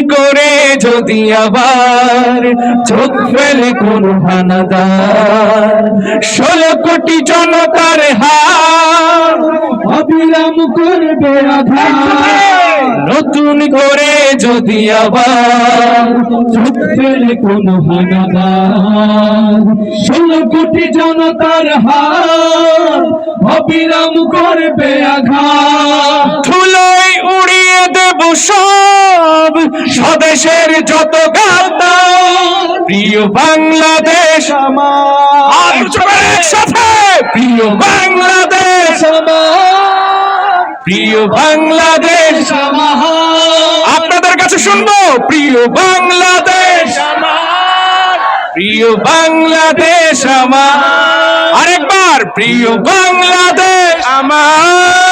করে যদি আবার চোখ ফেলে কোন হানাদার। ষোলো কোটি জনতার হার করবে নতুন করে যদি আবার চোখ ফেলে কোন হানাদার। ষোলো কোটি জনতার হার করবে উড়িয়ে দেব সব স্বদেশের যত প্রিয় বাংলাদেশ আমার। একসাথে, প্রিয় বাংলাদেশ প্রিয় বাংলাদেশ আপনাদের কাছে শুনব, প্রিয় বাংলাদেশ প্রিয় বাংলাদেশ আমার। আরেকবার, প্রিয় বাংলাদেশ আমার।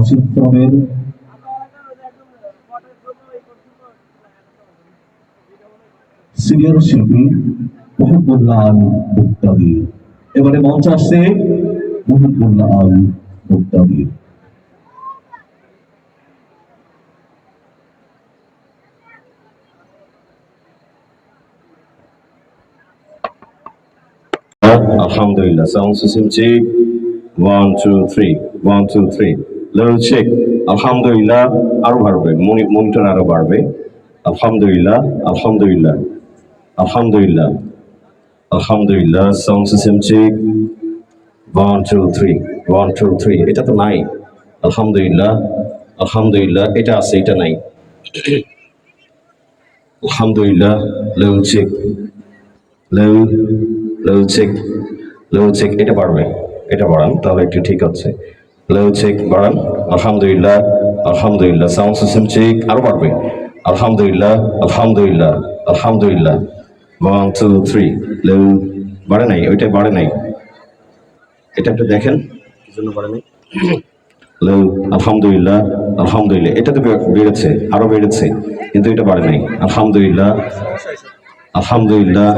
নাসিক্রমের সিনিয়র শিল্পী মহিবুল্লাহ আল মুক্তাদি এবারে মঞ্চ আসছে মহিবুল্লাহ আল মুক্তাদি Alhamdulillah. Sound system check. One, two, three. One, two, three. Level check. Alhamdulillah. আরও বাড়বে মনিটর আরও বাড়বে আলহামদুলিল্লাহ আলহামদুলিল্লাহ আলহামদুলিল্লাহ আলহামদুলিল্লাহ sound system check one two three one two three এটা তো নাই আলহামদুলিল্লাহ আলহামদুলিল্লাহ, এটা আছে, এটা নাই আলহামদুলিল্লাহ level check level level check level check এটা বাড়বে, এটা বাড়ান, তাহলে একটু ঠিক আছে লেভেল চেক বাড়ান আলহামদুলিল্লাহ আলহামদুলিল্লাহ সাউন্ড সিস্টেম চেক আরও বাড়বে আলহামদুলিল্লাহ আলহামদুলিল্লাহ আলহামদুলিল্লাহ ওয়ান টু থ্রি লেভেল বাড়ে নাই, ওইটা বাড়ে নাই। এটা একটু দেখেন, কি জন্য আলহামদুলিল্লাহ আলহামদুলিল্লাহ এটা তো বেড়েছে, আরও বেড়েছে, কিন্তু এটা বাড়ে নাই। আলহামদুলিল্লাহ আলহামদুলিল্লাহ